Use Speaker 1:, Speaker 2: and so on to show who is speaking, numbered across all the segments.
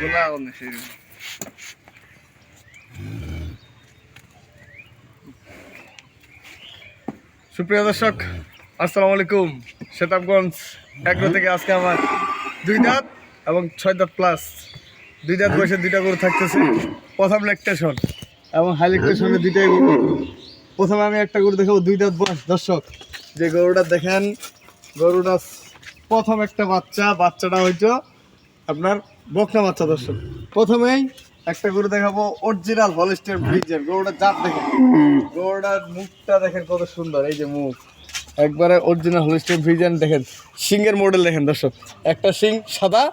Speaker 1: সেই সুপ্রিয় দর্শক, আসসালামু আলাইকুম। শেতাবগঞ্জ এগ্রো থেকে আজকে আমার দুই দাঁত এবং ছয় দাঁত প্লাস দুই দাঁত বয়সে দুইটা গরু থাকতেছে। প্রথম লেকটেশন এবং হাই দুইটাই গরু। প্রথমে আমি একটা গরু দেখাবো, দুই দাঁত বয়স। দর্শক, যে গরুটা দেখেন গরুটা প্রথম একটা বাচ্চা, বাচ্চাটা হয়তো আপনার বকনা বাচ্চা দর্শক। প্রথমেই একটা গরু দেখাবো অরিজিনাল হলিস্টের ব্রিজের গরুটার জাত দেখেন। গরুটার মুখটা দেখেন কত সুন্দর, এই যে মুখ। একবারে অরিজিনাল হলিস্টের ব্রিজেন দেখেন সিংয়ের মডেল দেখেন দর্শক। একটা সিং সাদা,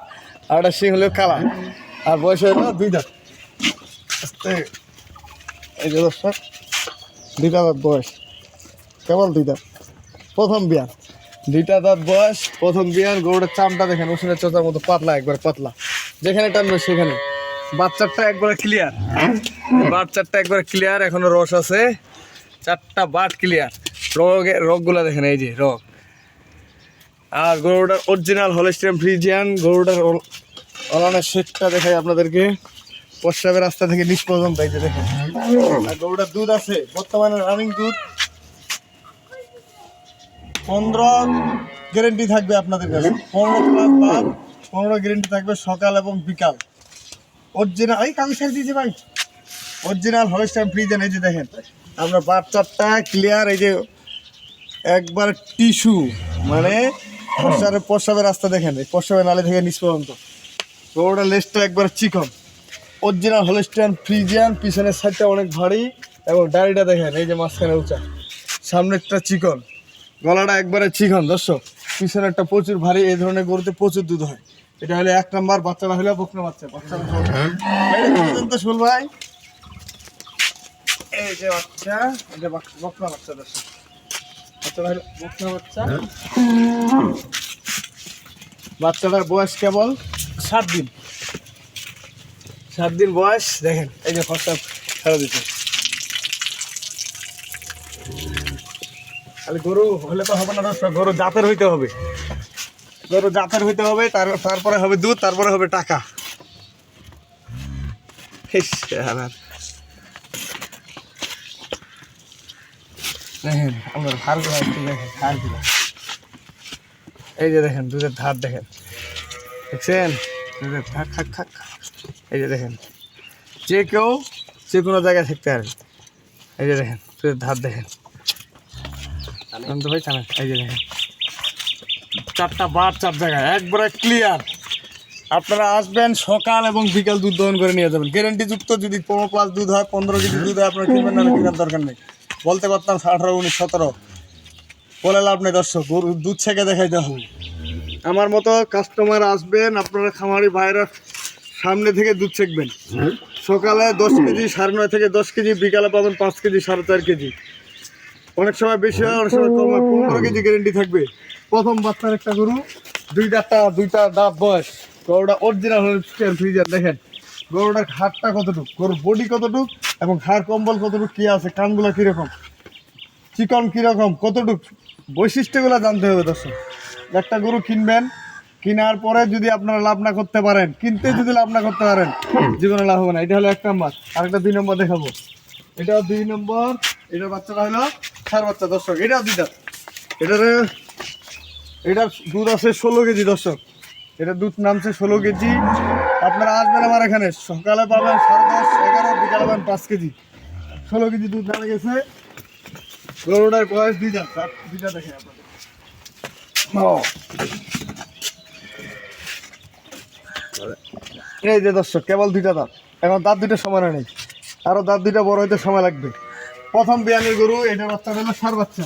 Speaker 1: আর একটা সিং হলো কালা। আর বয়স হলো দুই দাঁত। এই যে দর্শক দুইটা দাঁত বয়স। কেবল দুই দাঁত। প্রথম বিয়ান দুইটা দাঁত বয়স, প্রথম বিয়ান গরুটার চামটা দেখেন ওষুধের চোচার মতো পাতলা, একবার পাতলা। যেখানে টানবে সেখানে। বাচ্চারটা একবারে ক্লিয়ার বাচ্চারটা একবারে ক্লিয়ার এখনও রস আছে। চারটা বাট ক্লিয়ার রোগে রোগগুলো দেখেন, এই যে রোগ। আর গরুটার অরিজিনাল হলিস্টিয়াম ফ্রিজিয়ান গরুটার অলানের শেটটা দেখাই আপনাদেরকে। প্রস্রাবের রাস্তা থেকে নিচ পর্যন্ত দেখেন। আর গরুটার দুধ আছে, বর্তমানে রানিং দুধ। পনেরো গ্যারেন্টি থাকবে আপনাদের কাছে। পনেরো প্লাস বাদ, পনেরো গ্যারেন্টি থাকবে সকাল এবং বিকাল। অরিজিনাল এই কামি সাইজ দিয়েছে ভাই। অরিজিনাল হলিস্টাইন ফ্রিজেন এই যে দেখেন। আমরা বাচ্চারটা ক্লিয়ার এই যে একবার টিস্যু মানে প্রস্রাবের প্রস্রাবের রাস্তা দেখেন, এই প্রস্রাবের নালে থেকে নিচ পর্যন্ত। গরুটা লেজটা একবার চিকন। অরিজিনাল হলিস্টাইন ফ্রিজিয়ান পিছনের সাইডটা অনেক ভারী, এবং দাড়িটা দেখেন, এই যে মাঝখানে উঁচা। সামনেরটা চিকন। গলাটা একবারে চিকন দর্শক। পিছনে একটা প্রচুর ভারী এই ধরনের গরুতে প্রচুর দুধ হয়। এটা হলে এক নাম্বার বাচ্চাটা হলে বকনা। বাচ্চা বাচ্চাটা তো শুল ভাই। এই যে বাচ্চা বাক- বকনা বাচ্চা দর্শক। বাচ্চাটা হলো বকনা বাচ্চা। বাচ্চাটার বয়স কেবল সাত দিন। সাত দিন বয়স দেখেন এই যে খরচা ছেড়ে দিতে খালি গরু হলে তো হবে না দর্শক গরু জাতের হইতে হবে। গরু জাতের হইতে হবে, তার তারপরে হবে দুধ, তারপরে হবে টাকা। দেখেন, আমার হাড়গুলো দেখেন এই যে দেখেন, দুধের ধার দেখেন। দেখছেন? দুধের ধার, খাক খাক। এই যে দেখেন, যে কেউ যে কোনো জায়গায় থাকতে পারবে এই যে দেখেন, দুধের ধার দেখেন। আনন্দ ভাই এই যে দেখেন। চারটা বার চার জায়গায় একবারে ক্লিয়ার আপনারা আসবেন সকাল এবং বিকাল দুধ দহন করে নিয়ে যাবেন। গ্যারেন্টি যুক্ত যদি পনেরো প্লাস দুধ হয় পনেরো কেজি দুধ হয় আপনারা কিনবেন না কেনার দরকার নেই। বলতে পারতাম আঠারো উনিশ সতেরো। বলে লাভ নেই দর্শক। গরু দুধ ছেঁকে দেখাইতে হবে আমার মতো কাস্টমার আসবেন আপনারা খামারি ভাইরা সামনে থেকে দুধ ছেঁকবেন। সকালে দশ কেজি সাড়ে নয় থেকে দশ কেজি বিকালে পাবেন পাঁচ কেজি সাড়ে চার কেজি। অনেক সময় বেশি হয় অনেক সময় কম হয়। পনেরো কেজি গ্যারেন্টি থাকবে। প্রথম বাচ্চার একটা গরু দুই দাঁতটা দুইটা দাঁত বয়স। গরুটা অরিজিনাল ফ্রিজার দেখেন। গরুটার হাড়টা কতটুক গরুর বডি কতটুক এবং হাড় কম্বল কতটুক কি আছে কানগুলো কীরকম চিকন কীরকম কতটুক বৈশিষ্ট্যগুলো জানতে হবে দর্শক। একটা গরু কিনবেন কেনার পরে যদি আপনারা লাভ না করতে পারেন কিনতে যদি লাভ না করতে পারেন জীবনে লাভ হবে না। এটা হলো এক নম্বর। আরেকটা দুই নম্বর দেখাবো। এটাও দুই নম্বর। এটার বাচ্চাটা হলো চার বাচ্চা দর্শক এটাও দুইটা। এটার এটার দুধ আছে ষোলো কেজি দর্শক। এটা দুধ নামছে ষোলো কেজি। আপনারা আসবেন আমার এখানে, সকালে পাবেন সাড়ে দশ, এগারো, বিকালে পাবেন পাঁচ কেজি। ষোলো কেজি দুধ নামে গেছে। গরুটার বয়স দুইটা, তার দুইটা দেখে আপনাদের। এই যে দর্শক, কেবল দুইটা দাঁত। এখন দাঁত দুইটা সমান নেই। আরও দাঁত দুইটা বড় হইতে সময় লাগবে। প্রথম বিয়ানের গরু, এটা বাচ্চা হলো সার বাচ্চা।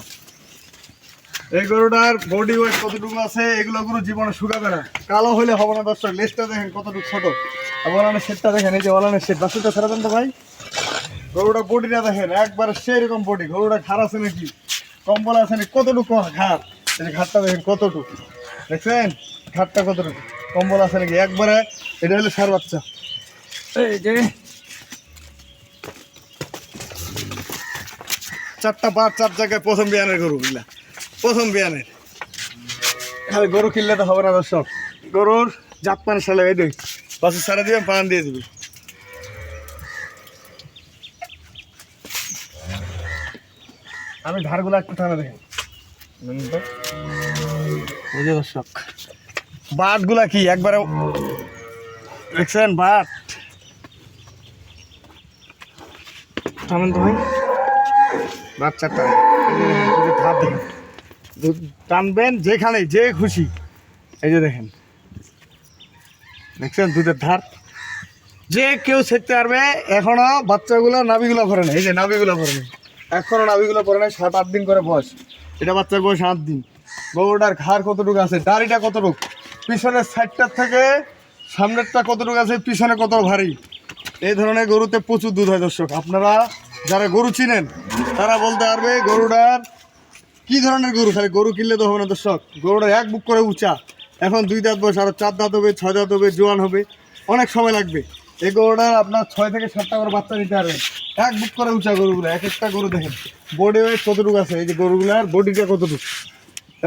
Speaker 1: এই গরুটার বডি ওয়েট কতটুকু আছে, এগুলো গরু জীবনে শুকাবে না। কালো হলে হবে না দর্শক, লেজটা দেখেন কতটুকু ছোট। ওলানের সেটটা দেখেন, এই যে ওলানের সেট বাসুটা ছেড়ে দেন তো ভাই। গরুটা বডিটা দেখেন, একবারে সেরকম বডি গরুটা ঘাড় আছে নাকি? কম্বল আছে নাকি? কতটুকু ঘাট এই যে ঘাটটা দেখেন কতটুকু। দেখছেন? ঘাটটা কতটুকু? কম্বল আছে নাকি? একবারে, এটা হলো সার বাচ্চা। এই যে চারটা পাঁচ চার জায়গায় প্রথম বিয়ানের গরু বুঝলা। প্রথম বিয়ানের। খালি গরু কিনলে তো হবে না দর্শক। গরুর জাত মানে সালে এই দেখ বাসে সারা দিবেন পান দিয়ে দিবি। আমি ধারগুলো একটু টানা দেখেন এই যে দর্শক। বাটগুলা কি? একবারে দেখছেন বাট? তো ভাই। দুধ টানবেন, যেখানে, যে খুশি। এই যে দেখেন। দেখছেন দুধের ধার? যে কেউ শিখতে পারবে, এখনও বাচ্চাগুলো নাবিগুলো ভরে না এই যে নাবিগুলো ভরে না এখনও নাবিগুলো ভরে না সাত, আট দিন করে বয়স। এটা বাচ্চার বয়স আট দিন। গরুটার ঘাড় কতটুকু আছে, দাড়িটা কতটুকু? পিছনের সাইডটার থেকে সামনেরটা কতটুকু আছে, পিছনে কত ভারী? এই ধরনের গরুতে প্রচুর দুধ হয়, দর্শক। আপনারা যারা গরু চিনেন তারা বলতে পারবে গরুটার কি ধরনের গরু? খালি গরু কিনলে তো হবে না দর্শক। গরুটা এক বুক করে উঁচা। এখন দুই দাঁত বয়স, আরও চার দাঁত হবে, ছয় দাঁত হবে, জোয়ান হবে। অনেক সময় লাগবে। এই গরুটার আপনার ছয় থেকে সাতটা করে বাচ্চা নিতে পারবেন। এক বুক করে উঁচা গরুগুলো, এক একটা গরু দেখেন। বডি ওয়েট কতটুকু আছে? এই যে গরুগুলার বডিটা কতটুকু?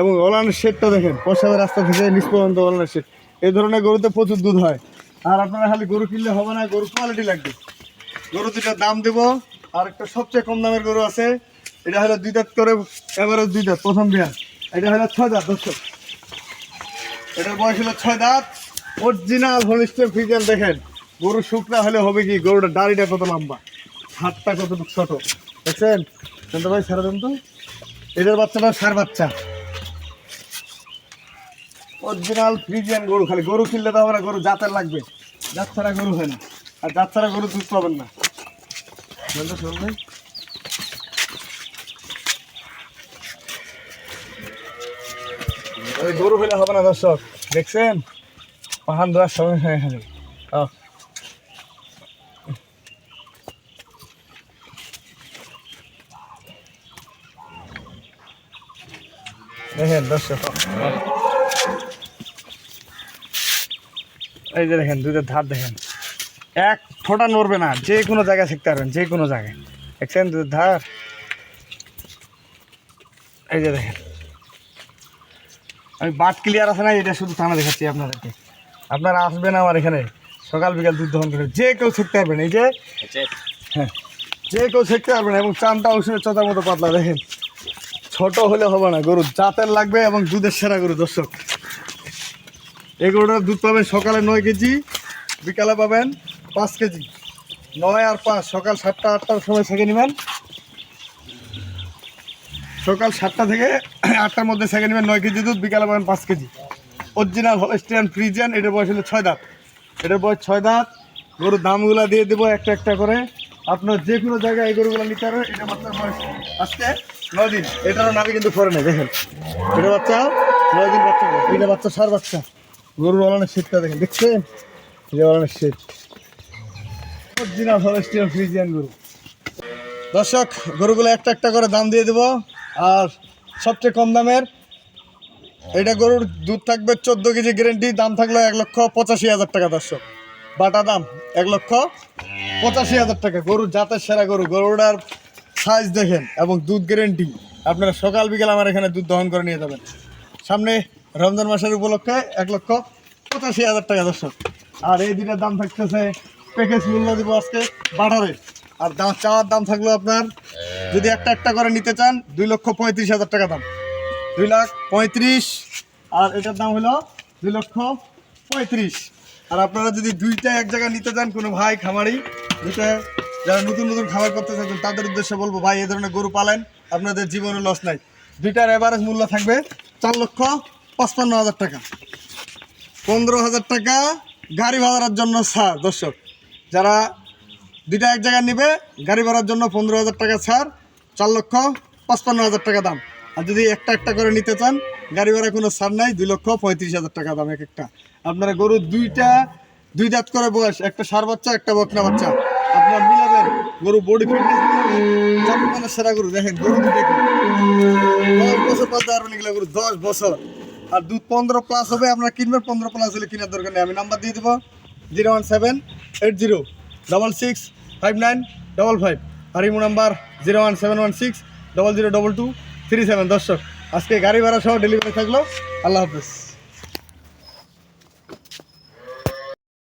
Speaker 1: এবং ওলানের শেডটা দেখেন। পশ্চাদের রাস্তা থেকে নিচ পর্যন্ত শেড এই ধরনের গরুতে প্রচুর দুধ হয়। আর আপনারা খালি গরু কিনলে হবে না গরু কোয়ালিটি লাগবে। গরু দুটার দাম দেবো আর একটা সবচেয়ে কম দামের গরু আছে। এটা হলো দুই দাঁত করে এবারে দুই দাঁত, প্রথম বিয়ার এটা হলো ছয় দাঁত, দর্শক। এটার বয়স হলো ছয় দাঁত। অরিজিনাল হলিস্টের ফিজান দেখেন। গরু শুকনা হলে হবে কি? গরুটা দাড়িটা কত লম্বা? হাতটা কতটুকু ছোট? দেখছেন? শুনতে ভাই, সারা দেন তো। এটার বাচ্চাটা সার বাচ্চা। অরিজিনাল ফ্রিজিয়ান গরু, খালি গরু কিনলে তো না গরু জাতের লাগবে। জাত ছাড়া গরু হয় না। আর জাত ছাড়া গরু দুধ পাবেন না। শুনুন ভাই ওই গরু হলে হবে না দর্শক, দেখছেন পাহান দেওয়ার সময় হয়ে আহ। দেখেন দর্শক। এই যে দেখেন দুধের ধার দেখেন এক ফোঁটা নড়বে না যে কোনো জায়গায় শিখতে পারবেন যে কোনো জায়গায়। দেখছেন? ধার এই যে দেখেন। আমি বাট ক্লিয়ার আছে না এটা শুধু টানা দেখাচ্ছি আপনাদেরকে। আপনারা আসবেন আমার এখানে সকাল বিকাল দুধ দহন করে। যে কেউ শিখতে পারবেন এই যে। হ্যাঁ। যে কেউ শিখতে পারবেন এবং চানটা ওষুধের চতার মতো পাতলা দেখেন। ছোট হলে হবে না গরু জাতের লাগবে এবং দুধের সেরা গরু দর্শক। এই গরুটার দুধ পাবেন সকালে নয় কেজি বিকালে পাবেন পাঁচ কেজি। নয় আর পাঁচ, সকাল সাতটা, আটটার সময় থেকে নেবেন। সকাল সাতটা থেকে আটটার মধ্যে সেকে নেবেন নয় কেজি দুধ, বিকালে পাবেন পাঁচ কেজি। অরিজিনাল হলস্টিয়ান ফ্রিজিয়ান এটার বয়স হলো ছয় দাঁত। এটার বয়স ছয় দাঁত। গরুর দামগুলো দিয়ে দেবো একটা একটা করে। আপনার যে কোনো জায়গায় এই গরুগুলো নিতে পারবেন এটা বাচ্চার বয়স। আজকে নয় দিন। এটারও নামে কিন্তু করে নেই, দেখেন। এটা বাচ্চা, নয় দিন বাচ্চা। এটা বাচ্চা, সার বাচ্চা। গরুর ওলানের শীতটা দেখেন, দেখছেন? এটা ওলানের শীত দর্শক, গরুগুলো একটা একটা করে দাম দিয়ে দেবো। আর সবচেয়ে কম দামের এটা গরুর দুধ থাকবে চোদ্দ কেজি গ্যারেন্টি, দাম থাকল এক লক্ষ পঁচাশি হাজার টাকা দর্শক। বাটা দাম এক লক্ষ পঁচাশি হাজার টাকা। গরুর জাতের সেরা গরু, গরুটার সাইজ দেখেন এবং দুধ গ্যারেন্টি আপনারা সকাল, বিকেল আমার এখানে দুধ দহন করে নিয়ে যাবেন। সামনে রমজান মাসের উপলক্ষে এক লক্ষ পঁচাশি হাজার টাকা দর্শক। আর এই দুটার দাম থাকতেছে প্যাকেজ মূল্য দিব আজকে বাটারের আর দাম, চাওয়ার দাম থাকল আপনার, যদি একটা একটা করে নিতে চান, দুই লক্ষ পঁয়ত্রিশ হাজার টাকা দাম। দুই লাখ পঁয়ত্রিশ, আর এটার দাম হলো দুই লক্ষ পঁয়ত্রিশ। আর আপনারা যদি দুইটা এক জায়গায় নিতে চান, কোনো ভাই খামারি, দুইটা যারা নতুন নতুন খাবার করতে চাচ্ছেন তাদের উদ্দেশ্যে বলব, ভাই, এ ধরনের গরু পালেন, আপনাদের জীবনে লস নাই। দুইটার এভারেজ মূল্য থাকবে চার লক্ষ পঁচপান্ন হাজার টাকা। পনেরো হাজার টাকা গাড়ি ভাড়ার জন্য ছাড় দর্শক। যারা দুইটা এক জায়গায় নেবে, গাড়ি ভাড়ার জন্য পনেরো হাজার টাকা ছাড়, চার লক্ষ পঁচপান্ন হাজার টাকা দাম। আর যদি একটা একটা করে নিতে চান, গাড়ি ভাড়া কোনো ছাড় নাই, দুই লক্ষ পঁয়ত্রিশ হাজার টাকা দাম এক একটা। আপনারা গরু দুইটা, দুই দাঁত করে বয়স, একটা সার বাচ্চা, একটা বকনা বাচ্চা। আপনারা মিলাবেন গরু বডি ফিটনেস সেরা গরু দেখেন, গরু কি। দশ বছর এগুলো গরু দশ বছর। আর দুধ পনেরো প্লাস হবে, আপনারা কিনবেন, পনেরো প্লাস হলে কেনার দরকার নেই। আমি নাম্বার দিয়ে দেবো। Zero one seven eight zero double six five nine double five আর Imo number zero one seven one six double zero double two three seven. দর্শক, আজকে গাড়ি ভাড়া সহ ডেলিভারি থাকল। আল্লাহ হাফিজ।